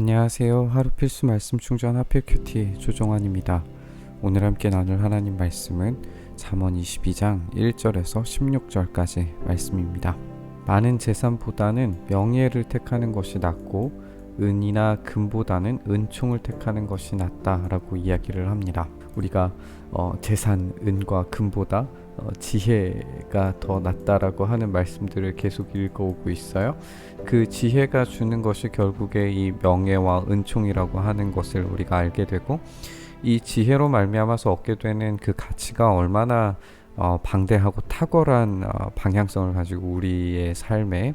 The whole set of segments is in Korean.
안녕하세요. 하루 필수 말씀 충전 하필 큐티 조종환입니다. 오늘 함께 나눌 하나님 말씀은 잠언 22장 1절에서 16절까지 말씀입니다. 많은 재산보다는 명예를 택하는 것이 낫고 은이나 금보다는 은총을 택하는 것이 낫다라고 이야기를 합니다. 우리가 어, 재산, 은과 금보다 어, 지혜가 더 낫다라고 하는 말씀들을 계속 읽어오고 있어요. 그 지혜가 주는 것이 결국에 이 명예와 은총이라고 하는 것을 우리가 알게 되고 이 지혜로 말미암아서 얻게 되는 그 가치가 얼마나 어, 방대하고 탁월한 어, 방향성을 가지고 우리의 삶에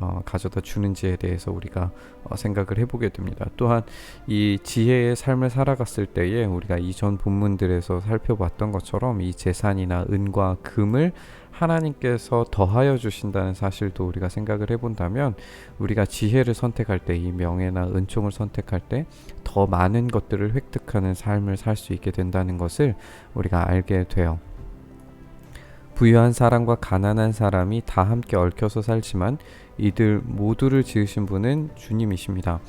어, 가져다 주는지에 대해서 우리가 어, 생각을 해보게 됩니다. 또한 이 지혜의 삶을 살아갔을 때에 우리가 이전 본문들에서 살펴봤던 것처럼 이 재산이나 은과 금을 하나님께서 더하여 주신다는 사실도 우리가 생각을 해본다면 우리가 지혜를 선택할 때 이 명예나 은총을 선택할 때 더 많은 것들을 획득하는 삶을 살 수 있게 된다는 것을 우리가 알게 돼요. 부유한 사람과 가난한 사람이 다 함께 얽혀서 살지만 이들 모두를 지으신 분은 주님이십니다.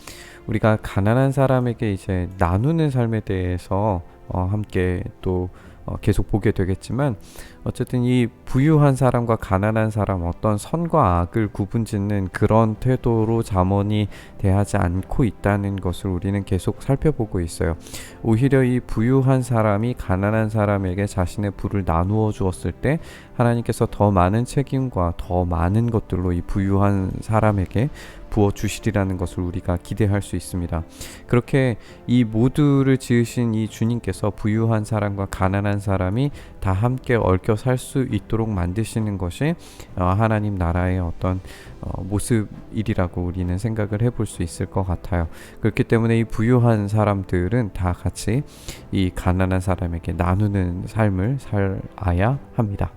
우리가 가난한 사람에게 이제 나누는 삶에 대해서 어, 함께 또 어, 계속 보게 되겠지만 어쨌든 이 부유한 사람과 가난한 사람 어떤 선과 악을 구분짓는 그런 태도로 잠언이 대하지 않고 있다는 것을 우리는 계속 살펴보고 있어요. 오히려 이 부유한 사람이 가난한 사람에게 자신의 부를 나누어 주었을 때 하나님께서 더 많은 책임과 더 많은 것들로 이 부유한 사람에게 부어 주시리라는 것을 우리가 기대할 수 있습니다. 그렇게 이 모두를 지으신 이 주님께서 부유한 사람과 가난한 사람이 다 함께 얽혀 살 수 있도록 만드시는 것이 어, 하나님 나라의 어떤 어, 모습이라고 우리는 생각을 해볼 수 있을 것 같아요. 그렇기 때문에 이 부유한 사람들은 다 같이 이 가난한 사람에게 나누는 삶을 살아야 합니다.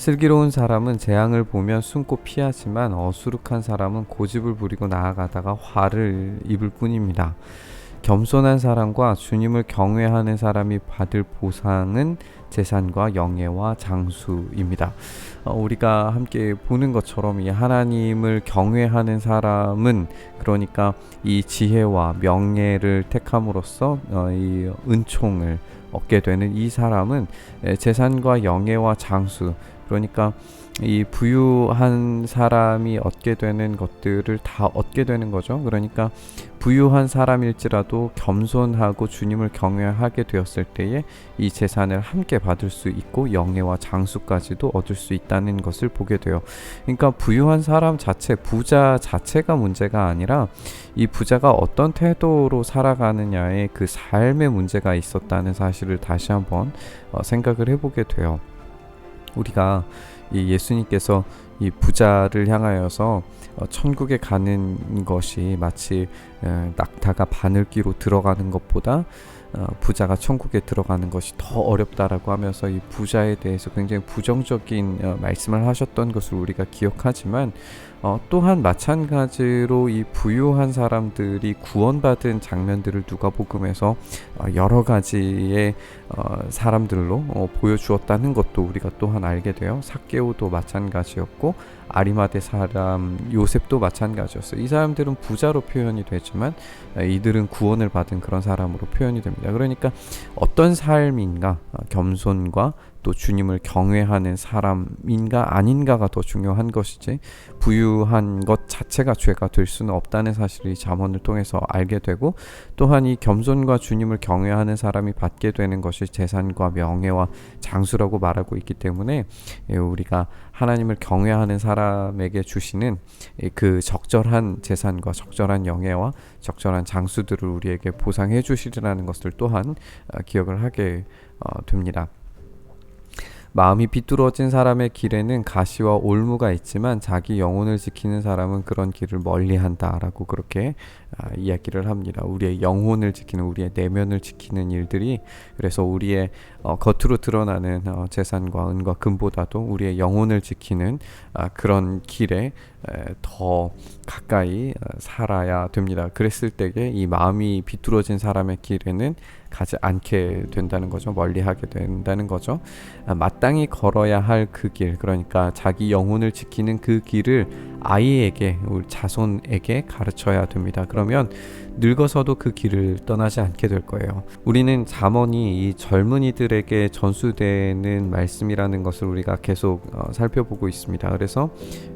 슬기로운 사람은 재앙을 보면 숨고 피하지만 어수룩한 사람은 고집을 부리고 나아가다가 화를 입을 뿐입니다. 겸손한 사람과 주님을 경외하는 사람이 받을 보상은 재산과 영예와 장수입니다. 어, 우리가 함께 보는 것처럼 이 하나님을 경외하는 사람은 그러니까 이 지혜와 명예를 택함으로써 어, 이 은총을 얻게 되는 이 사람은 재산과 영예와 장수 그러니까 이 부유한 사람이 얻게 되는 것들을 다 얻게 되는 거죠. 그러니까 부유한 사람일지라도 겸손하고 주님을 경외하게 되었을 때에 이 재산을 함께 받을 수 있고 영예와 장수까지도 얻을 수 있다는 것을 보게 돼요. 그러니까 부유한 사람 자체, 부자 자체가 문제가 아니라 이 부자가 어떤 태도로 살아가느냐에 그 삶의 문제가 있었다는 사실을 다시 한번 어, 생각을 해보게 돼요. 우리가 이 예수님께서 이 부자를 향하여서 어, 천국에 가는 것이 마치 에, 낙타가 바늘기로 들어가는 것보다 어, 부자가 천국에 들어가는 것이 더 어렵다라고 하면서 이 부자에 대해서 굉장히 부정적인 어, 말씀을 하셨던 것을 우리가 기억하지만 어, 또한 마찬가지로 이 부유한 사람들이 구원받은 장면들을 누가복음에서 어, 여러 가지의 어, 사람들로 어, 보여주었다는 것도 우리가 또한 알게 돼요. 사케오도 마찬가지였고 아리마대 사람 요셉도 마찬가지였어요. 이 사람들은 부자로 표현이 되지만 어, 이들은 구원을 받은 그런 사람으로 표현이 됩니다. 그러니까 어떤 삶인가 어, 겸손과 또 주님을 경외하는 사람인가 아닌가가 더 중요한 것이지 부유한 것 자체가 죄가 될 수는 없다는 사실을 이 잠언을 통해서 알게 되고 또한 이 겸손과 주님을 경외하는 사람이 받게 되는 것이 재산과 명예와 장수라고 말하고 있기 때문에 예, 우리가 하나님을 경외하는 사람에게 주시는 그 적절한 재산과 적절한 영예와 적절한 장수들을 우리에게 보상해 주시리라는 것을 또한 어, 기억을 하게 어, 됩니다. 마음이 비뚤어진 사람의 길에는 가시와 올무가 있지만 자기 영혼을 지키는 사람은 그런 길을 멀리한다라고 그렇게 아, 이야기를 합니다. 우리의 영혼을 지키는 우리의 내면을 지키는 일들이 그래서 우리의 어, 겉으로 드러나는 어, 재산과 은과 금보다도 우리의 영혼을 지키는 아, 그런 길에 에, 더 가까이 어, 살아야 됩니다. 그랬을 때에 이 마음이 비뚤어진 사람의 길에는 가지 않게 된다는 거죠. 멀리하게 된다는 거죠. 아, 마땅히 걸어야 할 그 길, 그러니까 자기 영혼을 지키는 그 길을 아이에게, 우리 자손에게 가르쳐야 됩니다. 그러면 늙어서도 그 길을 떠나지 않게 될 거예요. 우리는 잠언이 이 젊은이들에게 전수되는 말씀이라는 것을 우리가 계속 어, 살펴보고 있습니다. 그래서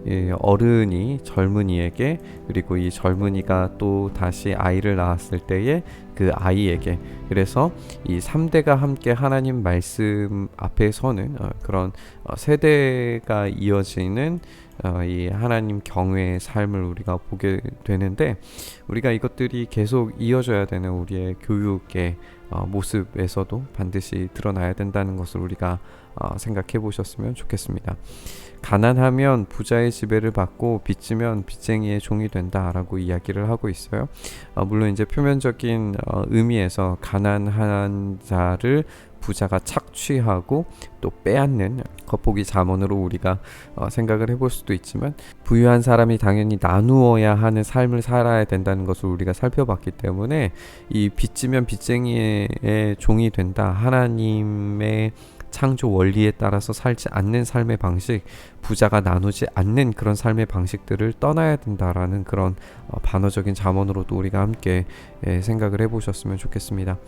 이 어른이 젊은이에게 그리고 이 젊은이가 또 다시 아이를 낳았을 때에 그 아이에게. 그래서 이 3대가 함께 하나님 말씀 앞에 서는 어, 그런 어, 세대가 이어지는 어, 이 하나님 경외의 삶을 우리가 보게 되는데 우리가 이것들이 계속 이어져야 되는 우리의 교육의 어, 모습에서도 반드시 드러나야 된다는 것을 우리가 어, 생각해 보셨으면 좋겠습니다. 가난하면 부자의 지배를 받고 빚지면 빚쟁이의 종이 된다라고 이야기를 하고 있어요. 어, 물론 이제 표면적인 어, 의미에서 가난한 자를 부자가 착취하고 또 빼앗는 겉보기 잠언으로 우리가 어, 생각을 해볼 수도 있지만 부유한 사람이 당연히 나누어야 하는 삶을 살아야 된다는 것을 우리가 살펴봤기 때문에 이 빚지면 빚쟁이의 종이 된다 하나님의 창조 원리에 따라서 살지 않는 삶의 방식, 부자가 나누지 않는 그런 삶의 방식들을 떠나야 된다라는 그런 어, 반어적인 잠언으로도 우리가 함께 예, 생각을 해보셨으면 좋겠습니다.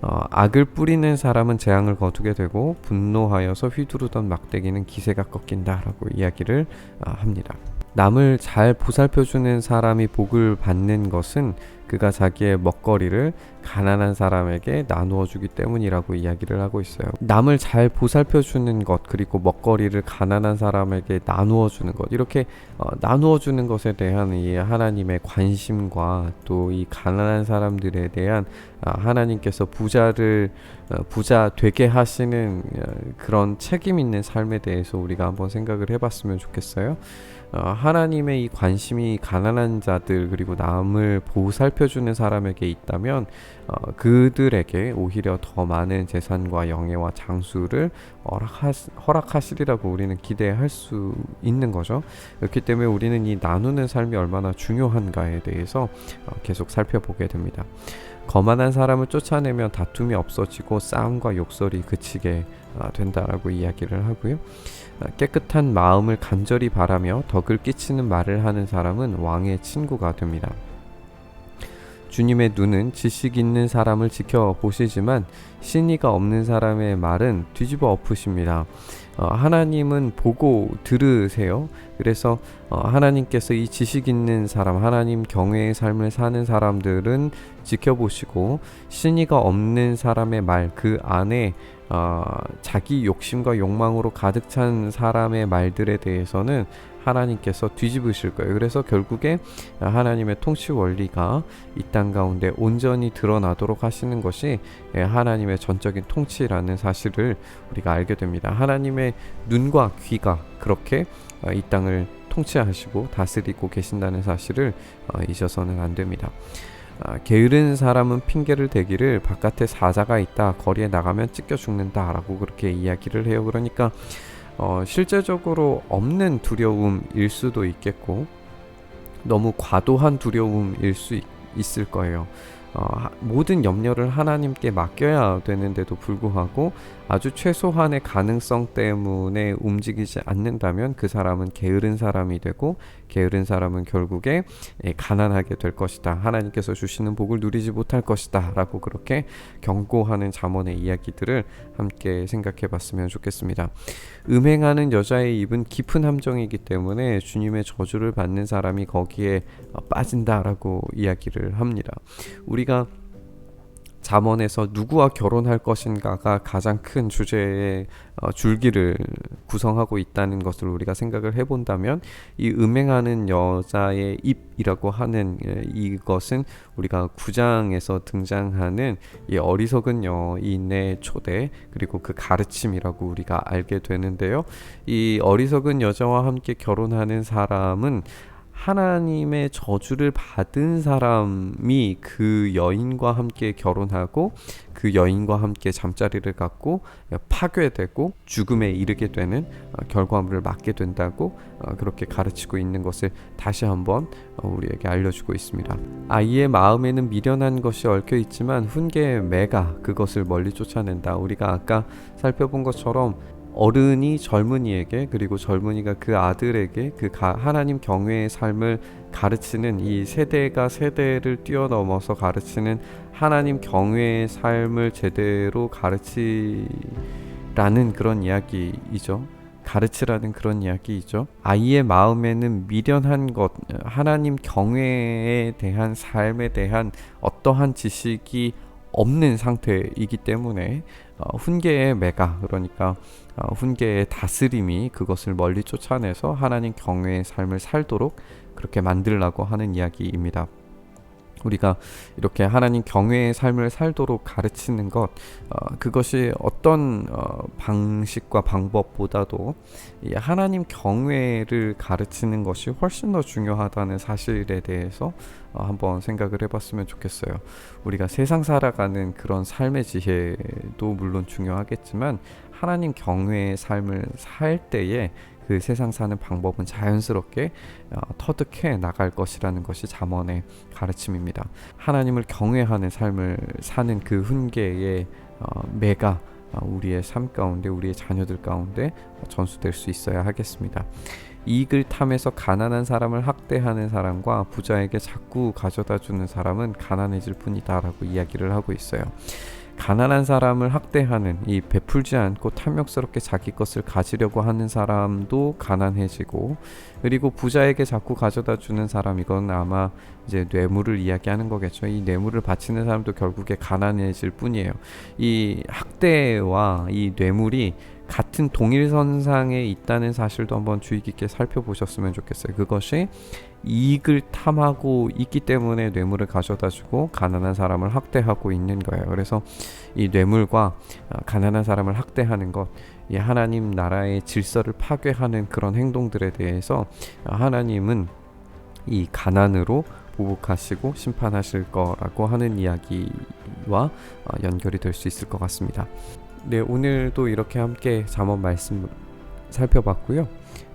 어, 악을 뿌리는 사람은 재앙을 거두게 되고 분노하여서 휘두르던 막대기는 기세가 꺾인다라고 이야기를 어, 합니다. 남을 잘 보살펴주는 사람이 복을 받는 것은 그가 자기의 먹거리를 가난한 사람에게 나누어 주기 때문이라고 이야기를 하고 있어요. 남을 잘 보살펴 주는 것 그리고 먹거리를 가난한 사람에게 나누어 주는 것 이렇게 어, 나누어 주는 것에 대한 이 하나님의 관심과 또 이 가난한 사람들에 대한 아, 하나님께서 부자를 어, 부자 되게 하시는 어, 그런 책임 있는 삶에 대해서 우리가 한번 생각을 해봤으면 좋겠어요. 어, 하나님의 이 관심이 가난한 자들 그리고 남을 보살펴주는 사람에게 있다면 어, 그들에게 오히려 더 많은 재산과 영예와 장수를 허락하, 허락하시 리라고 우리는 기대할 수 있는 거죠. 그렇기 때문에 우리는 이 나누는 삶이 얼마나 중요한가에 대해서 어, 계속 살펴보게 됩니다. 거만한 사람을 쫓아내면 다툼이 없어지고 싸움과 욕설이 그치게 어, 된다라고 이야기를 하고요. 어, 깨끗한 마음을 간절히 바라며 덕을 끼치는 말을 하는 사람은 왕의 친구가 됩니다. 주님의 눈은 지식 있는 사람을 지켜보시지만 신의가 없는 사람의 말은 뒤집어 엎으십니다. 어, 하나님은 보고 들으세요. 그래서 어, 하나님께서 이 지식 있는 사람, 하나님 경외의 삶을 사는 사람들은 지켜보시고 신의가 없는 사람의 말 그 안에 어, 자기 욕심과 욕망으로 가득 찬 사람의 말들에 대해서는 하나님께서 뒤집으실 거예요. 그래서 결국에 하나님의 통치 원리가 이 땅 가운데 온전히 드러나도록 하시는 것이 예, 하나님의 전적인 통치라는 사실을 우리가 알게 됩니다. 하나님의 눈과 귀가 그렇게 어, 이 땅을 통치하시고 다스리고 계신다는 사실을 어, 잊어서는 안 됩니다. 아, 게으른 사람은 핑계를 대기를 바깥에 사자가 있다 거리에 나가면 찢겨 죽는다라고 그렇게 이야기를 해요. 그러니까 어, 실제적으로 없는 두려움일 수도 있겠고 너무 과도한 두려움일 수 있, 있을 거예요. 어, 모든 염려를 하나님께 맡겨야 되는데도 불구하고 아주 최소한의 가능성 때문에 움직이지 않는다면 그 사람은 게으른 사람이 되고 게으른 사람은 결국에 예, 가난하게 될 것이다. 하나님께서 주시는 복을 누리지 못할 것이다. 라고 그렇게 경고하는 잠언의 이야기들을 함께 생각해 봤으면 좋겠습니다. 음행하는 여자의 입은 깊은 함정이기 때문에 주님의 저주를 받는 사람이 거기에 어, 빠진다라고 이야기를 합니다. 우리가 잠언에서 누구와 결혼할 것인가가 가장 큰 주제의 어, 줄기를 구성하고 있다는 것을 우리가 생각을 해본다면 이 음행하는 여자의 입이라고 하는 예, 이것은 우리가 구장에서 등장하는 이 어리석은 여인의 초대 그리고 그 가르침이라고 우리가 알게 되는데요. 이 어리석은 여자와 함께 결혼하는 사람은 하나님의 저주를 받은 사람이 그 여인과 함께 결혼하고 그 여인과 함께 잠자리를 갖고 파괴되고 죽음에 이르게 되는 어, 결과물을 맞게 된다고 어, 그렇게 가르치고 있는 것을 다시 한번 어, 우리에게 알려주고 있습니다. 아이의 마음에는 미련한 것이 얽혀 있지만 훈계의 매가 그것을 멀리 쫓아낸다. 우리가 아까 살펴본 것처럼 어른이 젊은이에게 그리고 젊은이가 그 아들에게 그 가- 하나님 경외의 삶을 가르치는 이 세대가 세대를 뛰어넘어서 가르치는 하나님 경외의 삶을 제대로 가르치라는 그런 이야기이죠. 가르치라는 그런 이야기이죠. 아이의 마음에는 미련한 것, 하나님 경외에 대한 삶에 대한 어떠한 지식이 없는 상태이기 때문에 어, 훈계의 매가 그러니까 어, 훈계의 다스림이 그것을 멀리 쫓아내서 하나님 경외의 삶을 살도록 그렇게 만들라고 하는 이야기입니다. 우리가 이렇게 하나님 경외의 삶을 살도록 가르치는 것 어, 그것이 어떤 어, 방식과 방법보다도 이 하나님 경외를 가르치는 것이 훨씬 더 중요하다는 사실에 대해서 어, 한번 생각을 해봤으면 좋겠어요. 우리가 세상 살아가는 그런 삶의 지혜도 물론 중요하겠지만 하나님 경외의 삶을 살 때에 그 세상 사는 방법은 자연스럽게 어, 터득해 나갈 것이라는 것이 잠언의 가르침입니다. 하나님을 경외하는 삶을 사는 그 훈계의 어, 매가 어, 우리의 삶 가운데 우리의 자녀들 가운데 전수될 수 있어야 하겠습니다. 이익을 탐해서 가난한 사람을 학대하는 사람과 부자에게 자꾸 가져다 주는 사람은 가난해질 뿐이다라고 이야기를 하고 있어요. 가난한 사람을 학대하는 이 베풀지 않고 탐욕스럽게 자기 것을 가지려고 하는 사람도 가난해지고 그리고 부자에게 자꾸 가져다 주는 사람 이건 아마 이제 뇌물을 이야기하는 거겠죠. 이 뇌물을 바치는 사람도 결국에 가난해질 뿐이에요. 이 학대와 이 뇌물이 같은 동일선상에 있다는 사실도 한번 주의 깊게 살펴보셨으면 좋겠어요. 그것이 이익을 탐하고 있기 때문에 뇌물을 가져다 주고 가난한 사람을 학대하고 있는 거예요. 그래서 이 뇌물과 어, 가난한 사람을 학대하는 것, 이 하나님 나라의 질서를 파괴하는 그런 행동들에 대해서 어, 하나님은 이 가난으로 보복하시고 심판하실 거라고 하는 이야기와 어, 연결이 될 수 있을 것 같습니다. 네, 오늘도 이렇게 함께 잠언 말씀 살펴봤고요.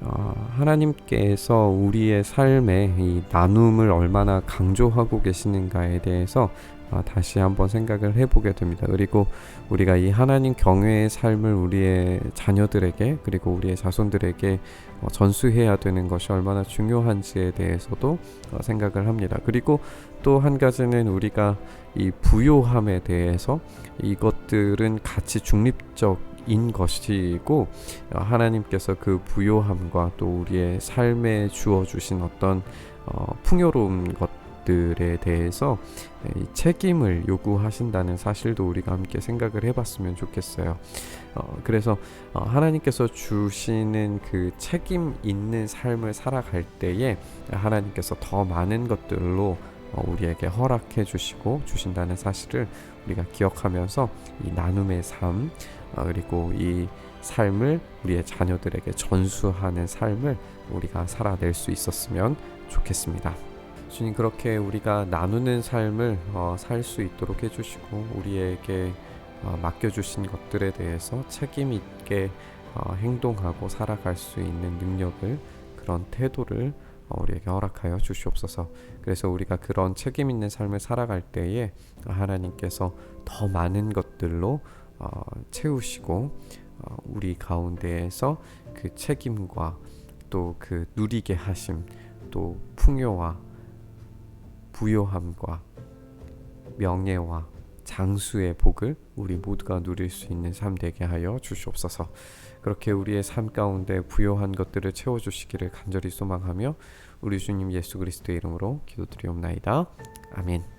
어, 하나님께서 우리의 삶에 이 나눔을 얼마나 강조하고 계시는가에 대해서 어, 다시 한번 생각을 해보게 됩니다. 그리고 우리가 이 하나님 경외의 삶을 우리의 자녀들에게 그리고 우리의 자손들에게 어, 전수해야 되는 것이 얼마나 중요한지에 대해서도 어, 생각을 합니다. 그리고 또 한 가지는 우리가 이 부요함에 대해서 이것들은 가치 중립적 인 것이고 어, 하나님께서 그 부요함과 또 우리의 삶에 주어 주신 어떤 어, 풍요로운 것들에 대해서 이 책임을 요구하신다는 사실도 우리가 함께 생각을 해봤으면 좋겠어요. 어, 그래서 어, 하나님께서 주시는 그 책임 있는 삶을 살아갈 때에 하나님께서 더 많은 것들로 어, 우리에게 허락해 주시고 주신다는 사실을 우리가 기억하면서 이 나눔의 삶 어, 그리고 이 삶을 우리의 자녀들에게 전수하는 삶을 우리가 살아낼 수 있었으면 좋겠습니다. 주님 그렇게 우리가 나누는 삶을 어, 살수 있도록 해주시고 우리에게 어, 맡겨주신 것들에 대해서 책임 있게 어, 행동하고 살아갈 수 있는 능력을 그런 태도를 어, 우리에게 허락하여 주시옵소서. 그래서 우리가 그런 책임 있는 삶을 살아갈 때에 하나님께서 더 많은 것들로 어, 채우시고 어, 우리 가운데에서 그 책임과 또 그 누리게 하심 또 풍요와 부요함과 명예와 장수의 복을 우리 모두가 누릴 수 있는 삶 되게 하여 주시옵소서. 그렇게 우리의 삶 가운데 부요한 것들을 채워 주시기를 간절히 소망하며 우리 주님 예수 그리스도의 이름으로 기도드리옵나이다. 아멘.